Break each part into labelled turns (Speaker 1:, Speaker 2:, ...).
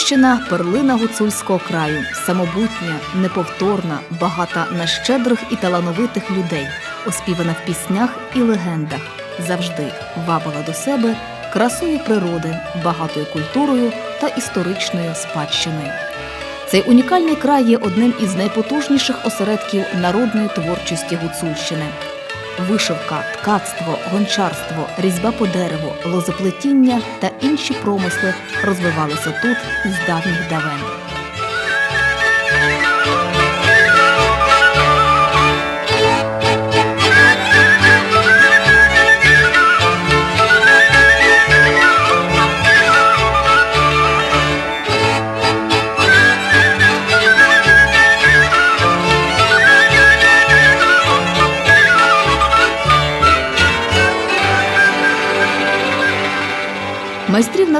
Speaker 1: Косівщина перлина гуцульського краю, самобутня, неповторна, багата на щедрих і талановитих людей, оспівана в піснях і легендах, завжди вабила до себе красою природи, багатою культурою та історичною спадщиною. Цей унікальний край є одним із найпотужніших осередків народної творчості Гуцульщини. Вишивка, ткацтво, гончарство, різьба по дереву, лозоплетіння та інші промисли розвивалися тут із давніх давен.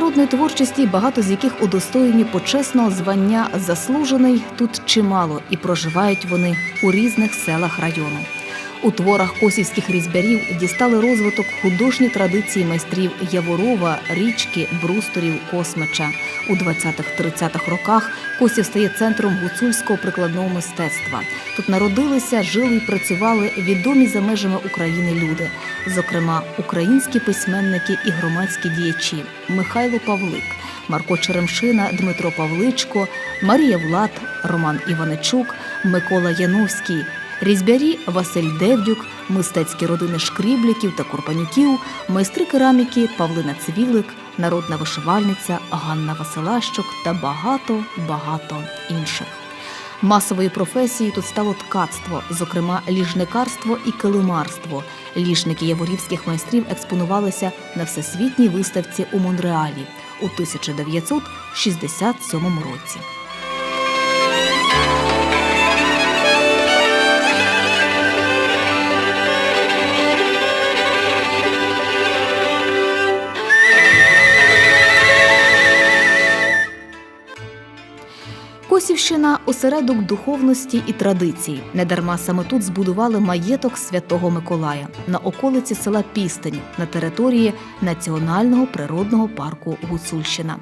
Speaker 1: Народної творчості, багато з яких удостоєні почесного звання заслужений, тут чимало, і проживають вони у різних селах району. У творах косівських різьбярів дістали розвиток художні традиції майстрів Яворова, Річки, Брусторів, Космича. У 20-30-х роках Косів стає центром гуцульського прикладного мистецтва. Тут народилися, жили і працювали відомі за межами України люди, зокрема українські письменники і громадські діячі Михайло Павлик, Марко Черемшина, Дмитро Павличко, Марія Влад, Роман Іваничук, Микола Яновський. Різьбярі Василь Девдюк, мистецькі родини Шкрібліків та Курпанюків, майстри кераміки Павлина Цвілик, народна вишивальниця Ганна Василащук та багато багато інших. Масовою професією тут стало ткацтво, зокрема ліжникарство і килимарство. Ліжники яворівських майстрів експонувалися на всесвітній виставці у Монреалі у 1967 році. Косівщина осередок духовності і традицій. Недарма саме тут збудували маєток Святого Миколая на околиці села Пістень на території Національного природного парку Гуцульщина.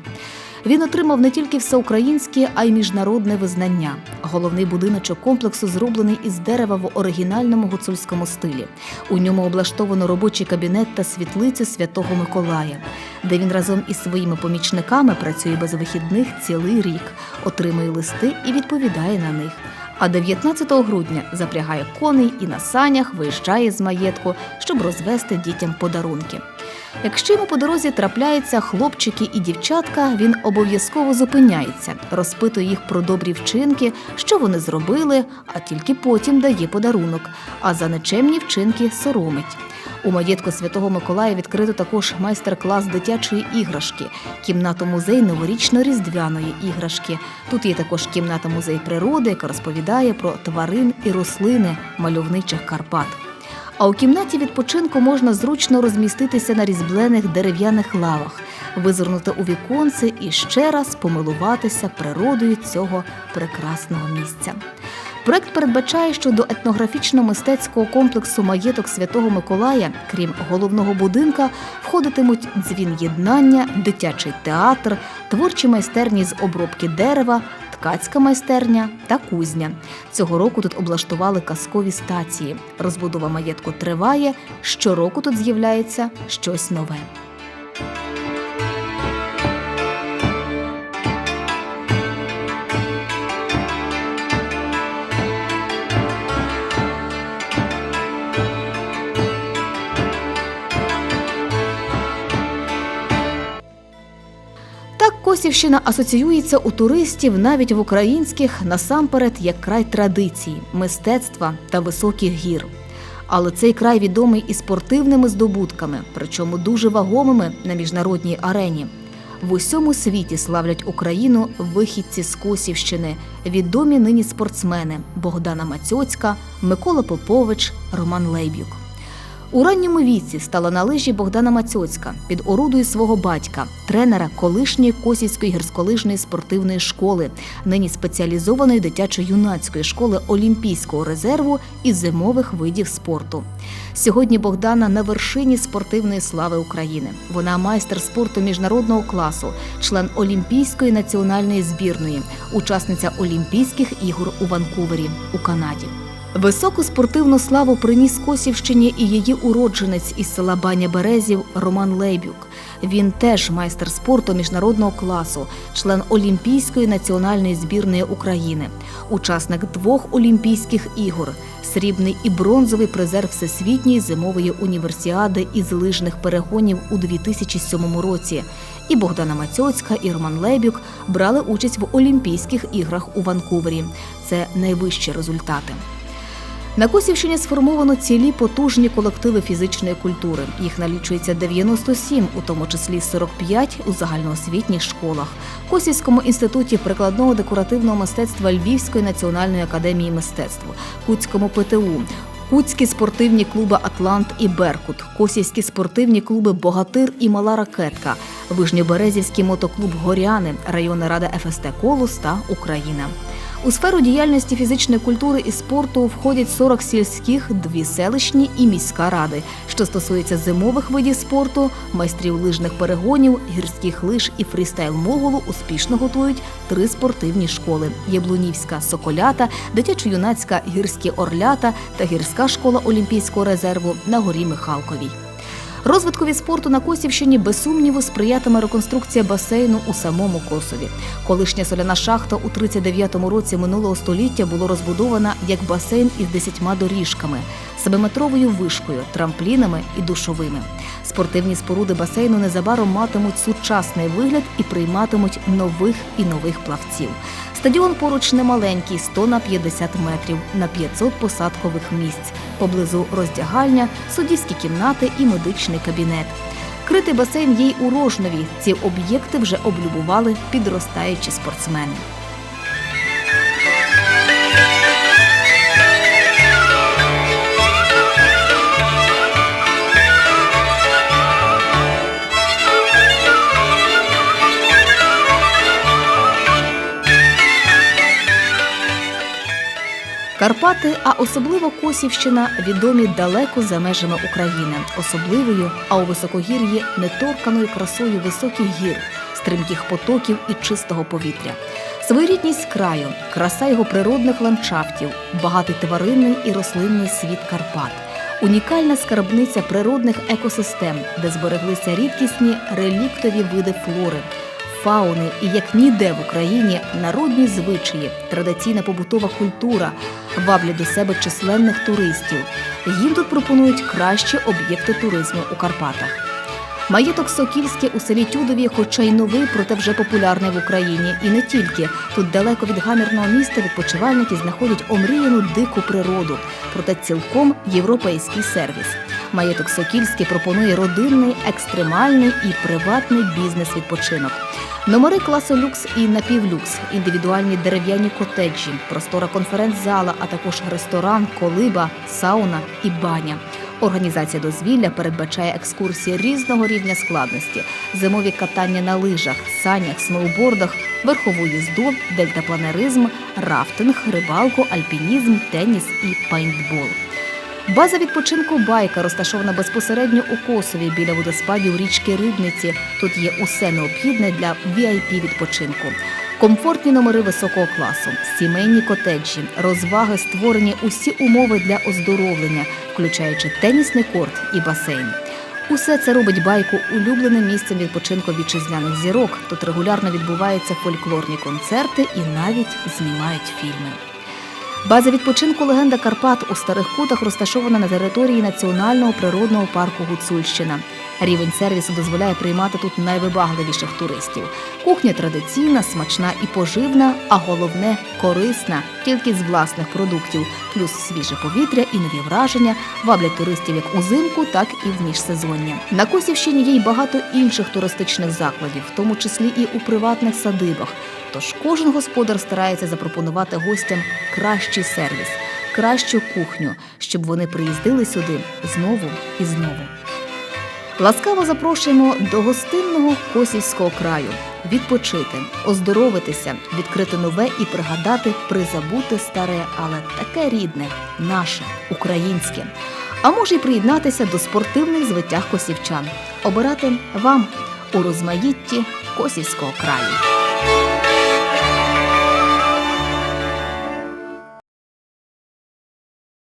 Speaker 1: Він отримав не тільки всеукраїнське, а й міжнародне визнання. Головний будиночок комплексу зроблений із дерева в оригінальному гуцульському стилі. У ньому облаштовано робочий кабінет та світлицю Святого Миколая, де він разом із своїми помічниками працює без вихідних цілий рік, отримує листи і відповідає на них. А 19 грудня запрягає коней і на санях виїжджає з маєтку, щоб розвести дітям подарунки. Якщо йому по дорозі трапляються хлопчики і дівчатка, він обов'язково зупиняється, розпитує їх про добрі вчинки, що вони зробили, а тільки потім дає подарунок, а за нечемні вчинки соромить. У маєтку Святого Миколая відкрито також майстер-клас дитячої іграшки, кімната музей новорічно-різдвяної іграшки. Тут є також кімната музей природи, яка розповідає про тварин і рослини мальовничих Карпат. А у кімнаті відпочинку можна зручно розміститися на різьблених дерев'яних лавах, визирнути у віконце і ще раз помилуватися природою цього прекрасного місця. Проект передбачає, що до етнографічно-мистецького комплексу маєток Святого Миколая, крім головного будинка, входитимуть дзвін єднання, дитячий театр, творчі майстерні з обробки дерева, ткацька майстерня та кузня. Цього року тут облаштували казкові стації. Розбудова маєтку триває. Щороку тут з'являється щось нове. Косівщина асоціюється у туристів навіть в українських насамперед як край традицій, мистецтва та високих гір. Але цей край відомий і спортивними здобутками, причому дуже вагомими на міжнародній арені. В усьому світі славлять Україну вихідці з Косівщини, відомі нині спортсмени Богдана Мацьоцька, Микола Попович, Роман Лейбюк. У ранньому віці стала на лижі Богдана Мацьоцька під орудою свого батька, тренера колишньої Косівської гірськолижної спортивної школи, нині спеціалізованої дитячо-юнацької школи Олімпійського резерву і зимових видів спорту. Сьогодні Богдана на вершині спортивної слави України. Вона майстер спорту міжнародного класу, член Олімпійської національної збірної, учасниця Олімпійських ігор у Ванкувері у Канаді. Високу спортивну славу приніс Косівщині і її уродженець із села Баня Березів Роман Лейбюк. Він теж майстер спорту міжнародного класу, член Олімпійської національної збірної України, учасник двох Олімпійських ігор, срібний і бронзовий призер Всесвітньої зимової універсіади із лижних перегонів у 2007 році. І Богдана Мацьоцька, і Роман Лейбюк брали участь в Олімпійських іграх у Ванкувері. Це найвищі результати. На Косівщині сформовано цілі потужні колективи фізичної культури. Їх налічується 97, у тому числі 45 у загальноосвітніх школах, Косівському інституті прикладного декоративного мистецтва Львівської національної академії мистецтв, Куцькому ПТУ. Куцькі спортивні клуби Атлант і Беркут, Косівські спортивні клуби Богатир і Мала Ракетка, Вижньоберезівський мотоклуб Горяни, районна рада ФСТ Колос та Україна. У сферу діяльності фізичної культури і спорту входять 40 сільських, дві селищні і міська ради. Що стосується зимових видів спорту, майстрів лижних перегонів, гірських лиж і фрістайл-моголу успішно готують три спортивні школи: Яблунівська Соколята, дитячо-юнацька гірські орлята та гірська школа Олімпійського резерву на горі Михалковій. Розвиткові спорту на Косівщині без сумніву сприятиме реконструкція басейну у самому Косові. Колишня соляна шахта у 39-му році минулого століття була розбудована як басейн із десятьма доріжками, себиметровою вишкою, трамплінами і душовими. Спортивні споруди басейну незабаром матимуть сучасний вигляд і прийматимуть нових і нових плавців. Стадіон поруч немаленький 100 на 50 метрів на 500 посадкових місць. Поблизу роздягальня, суддівські кімнати і медичний кабінет. Критий басейн є й у Рожнові. Ці об'єкти вже облюбували підростаючі спортсмени. Карпати, а особливо Косівщина, відомі далеко за межами України, особливою, а у високогір'ї неторканою красою високих гір, стрімких потоків і чистого повітря. Своєрідність краю, краса його природних ландшафтів, багатий тваринний і рослинний світ Карпат, унікальна скарбниця природних екосистем, де збереглися рідкісні реліктові види флори фауни і як ніде в Україні народні звичаї, традиційна побутова культура ваблять до себе численних туристів. Їм тут пропонують кращі об'єкти туризму у Карпатах. Маєток Сокільське у селі Тюдові, хоча й новий, проте вже популярний в Україні. І не тільки тут далеко від гамірного міста відпочивальники знаходять омріяну дику природу, проте цілком європейський сервіс. Маєток Сокільський пропонує родинний, екстремальний і приватний бізнес-відпочинок. Номери класу люкс і напівлюкс, індивідуальні дерев'яні котеджі, простора конференц-зала, а також ресторан, колиба, сауна і баня. Організація дозвілля передбачає екскурсії різного рівня складності, зимові катання на лижах, санях, сноубордах, верхову їзду, дельтапланеризм, рафтинг, рибалку, альпінізм, теніс і пейнтбол. База відпочинку байка розташована безпосередньо у Косові біля водоспадів річки Рибниці. Тут є усе необхідне для vip відпочинку. Комфортні номери високого класу, сімейні котеджі, розваги, створені усі умови для оздоровлення, включаючи тенісний корт і басейн. Усе це робить байку улюбленим місцем відпочинку вітчизняних зірок. Тут регулярно відбуваються фольклорні концерти і навіть знімають фільми. База відпочинку Легенда Карпат у старих кутах розташована на території національного природного парку Гуцульщина. Рівень сервісу дозволяє приймати тут найвибагливіших туристів. Кухня традиційна, смачна і поживна, а головне корисна, тільки з власних продуктів, плюс свіже повітря і нові враження ваблять туристів як узимку, так і в міжсезоння. На Косівщині є й багато інших туристичних закладів, в тому числі і у приватних садибах. Тож кожен господар старається запропонувати гостям кращий сервіс. кращу кухню, щоб вони приїздили сюди знову і знову. Ласкаво запрошуємо до гостинного Косівського краю відпочити, оздоровитися, відкрити нове і пригадати призабути старе, але таке рідне, наше, українське. А може й приєднатися до спортивних звитяг косівчан, обирати вам у розмаїтті Косівського краю.